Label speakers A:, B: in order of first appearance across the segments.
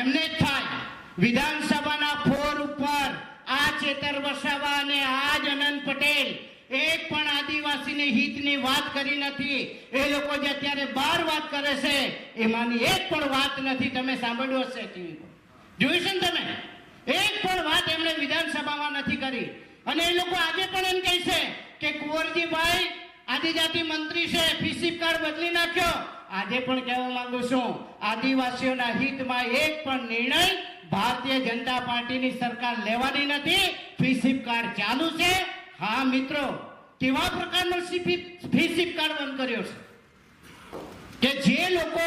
A: એમને જ થાય. વિધાનસભાના ફોર ઉપર આ ચેતર વસાવા અને આ જ અનંત પટેલ એક પણ આદિવાસીની હિતની વાત કરી નથી. એ લોકો જે અત્યારે બાર વાત કરે છે, એમાંની એક પણ વાત નથી. તમે સાંભળ્યું હશે ટીવી જોયું છે ને તમે? એક પણ વાત એમણે વિધાનસભામાં નથી કરી. અને એ લોકો આજે પણ એમ કહે છે કે કુંવરજીભાઈ આદિજાતિ મંત્રી છે ફીસીપ કાર્ડ બદલી નાખ્યો. આજે પણ કહેવા માંગુ છું, આદિવાસીઓના હિતમાં એક પણ નિર્ણય ભારતીય જનતા પાર્ટીની સરકાર લેવાની નથી. ફીસીપ કાર્ડ ચાલુ છે. હા, મિત્રો, કેવા પ્રકારનો ફીસીપ કાર્ડ બંધ કર્યો છે? કે જે લોકો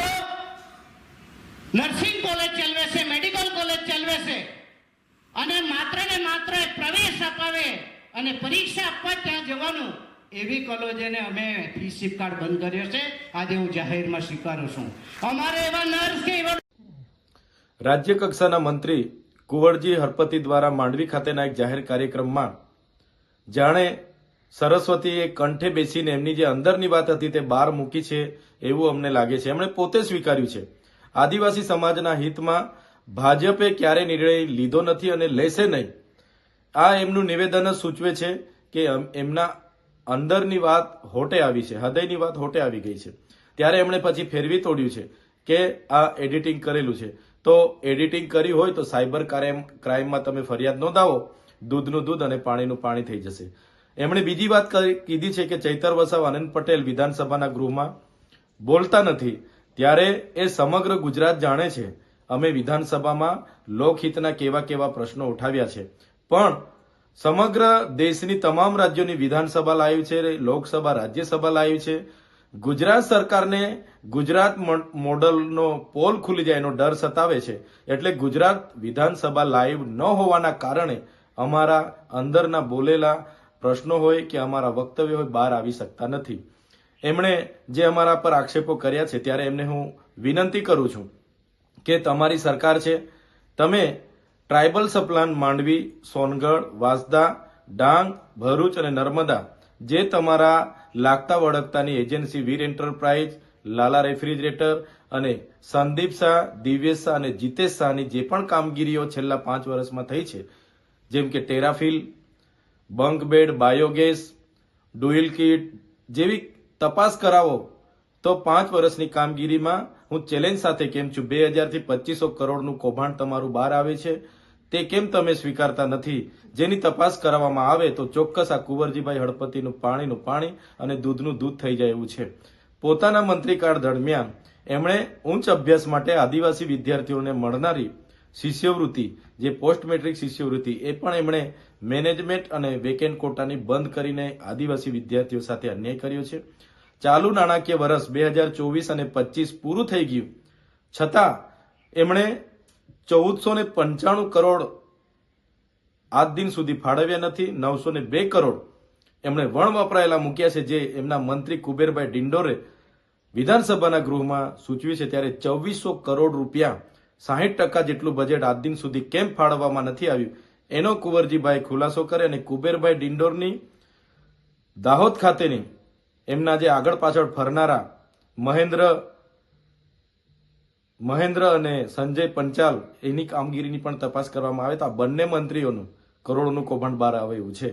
A: નર્સિંગ કોલેજ ચલાવે છે, મેડિકલ કોલેજ ચલાવે છે, અને માત્ર ને માત્ર પ્રવેશ અપાવે અને પરીક્ષા આપવા ત્યાં જવાનું એવી કોલેજોને અમે ફી સિપ કાર્ડ બંધ કર્યો છે, આજે હું જાહેરમાં સ્વીકારું છું. અમારે એવા નર્સ કે
B: રાજ્ય કક્ષાના મંત્રી કુંવરજી હરપતિ દ્વારા માંડવી ખાતેના એક જાહેર કાર્યક્રમમાં જાણે સરસ્વતીએ કંઠે બેસીને એમની જે અંદરની વાત હતી તે બહાર મૂકી છે એવું અમને લાગે છે. એમણે પોતે સ્વીકાર્યું છે. આદિવાસી સમાજના હિતમાં ભાજપે ક્યારે નિર્ણય લીધો નથી અને લેશે નહીં. આ એમનું નિવેદન જ સૂચવે છે કે એમના અંદરની વાત હોટે આવી છે, હૃદયની વાત હોટે આવી ગઈ છે. ત્યારે એમણે પછી ફેરવી તોડ્યું છે કે આ એડિટિંગ કરેલું છે. તો એડિટિંગ કરી હોય તો સાયબર ક્રાઇમ, ક્રાઇમમાં તમે ફરિયાદ નોંધાવો, દૂધનું દૂધ અને પાણીનું પાણી થઈ જશે. એમણે બીજી વાત કીધી છે કે ચૈતર વસાવ આનંદ પટેલ વિધાનસભાના ગૃહમાં બોલતા નથી. ત્યારે એ સમગ્ર ગુજરાત જાણે છે. અમે વિધાનસભામાં લોકહિતના કેવા કેવા પ્રશ્નો ઉઠાવ્યા છે. પણ સમગ્ર દેશની તમામ રાજ્યોની વિધાનસભા લાઈવ છે, લોકસભા, રાજ્યસભા લાઈવ છે. ગુજરાત સરકારને ગુજરાત મોડલનો પોલ ખુલી જાય એનો ડર સતાવે છે. એટલે ગુજરાત વિધાનસભા લાઈવ ન હોવાના કારણે અમારા અંદરના બોલેલા પ્રશ્નો હોય કે અમારા વક્તવ્ય હોય બહાર આવી શકતા નથી. એમણે જે અમારા પર આક્ષેપો કર્યા છે, ત્યારે એમને હું વિનંતી કરું છું કે તમારી સરકાર છે, તમે ટ્રાઇબલ સપ્લાન માંડવી, સોનગઢ, વાંસદા, ડાંગ, ભરૂચ અને નર્મદા, જે તમારા લાગતા વળગતાની agency Veer enterprise, Lala refrigerator અને સંદીપ શાહ, દિવ્યેશ શાહ અને જીતેશ શાહની જે પણ કામગીરીઓ છેલ્લા પાંચ વર્ષમાં થઈ છે, જેમ કે ટેરાફિલ બંક બેડ બાયોગેસ ડુઇલ કિટ જેવી તપાસ કરાવો, તો પાંચ વર્ષની કામગીરીમાં હું ચેલેન્જ સાથે કેમ છું? બે હજારથી પચીસો કરોડનું કૌભાંડ તમારું બહાર આવે છે. તે કેમ તમે સ્વીકારતા નથી? જેની તપાસ કરવામાં આવે તો ચોક્કસ આ કુંવરજીભાઈ હળપતિનું પાણીનું પાણી અને દૂધનું દૂધ થઈ જાય એવું છે. પોતાના મંત્રીકાળ દરમિયાન એમણે ઉચ્ચ અભ્યાસ માટે આદિવાસી વિદ્યાર્થીઓને મળનારી શિષ્યવૃત્તિ, જે પોસ્ટ મેટ્રિક શિષ્યવૃત્તિ, એ પણ એમણે મેનેજમેન્ટ અને વેકેન્ટ કોટાની બંધ કરીને આદિવાસી વિદ્યાર્થીઓ સાથે અન્યાય કર્યો છે. ચાલુ નાણાકીય વર્ષ બે હજાર ચોવીસ અને પચીસ પૂરું થઈ ગયું. છતાં એમણે ચૌદસો ને પંચાણું કરોડ આજ દિન સુધી ફાળવ્યા નથી, નવસો ને બે કરોડ એમણે વણ વપરાયેલા મૂક્યા છે, જે એમના મંત્રી કુબેરભાઈ ડિંડોરે વિધાનસભાના ગૃહમાં સૂચવ્યું છે, ત્યારે ચોવીસો કરોડ રૂપિયા સાહીઠ ટકા જેટલું બજેટ આજ દિન સુધી કેમ ફાળવવામાં નથી આવ્યું? એનો કુંવરજીભાઈ ખુલાસો કરે અને કુબેરભાઈ ડિંડોરની દાહોદ ખાતેની એમના જે આગળ પાછળ ફરનારા મહેન્દ્ર મહેન્દ્ર અને સંજય પંચાલ એની કામગીરીની પણ તપાસ કરવામાં આવે તો આ બંને મંત્રીઓનું કરોડોનું કૌભાંડ બહાર આવે એવું છે.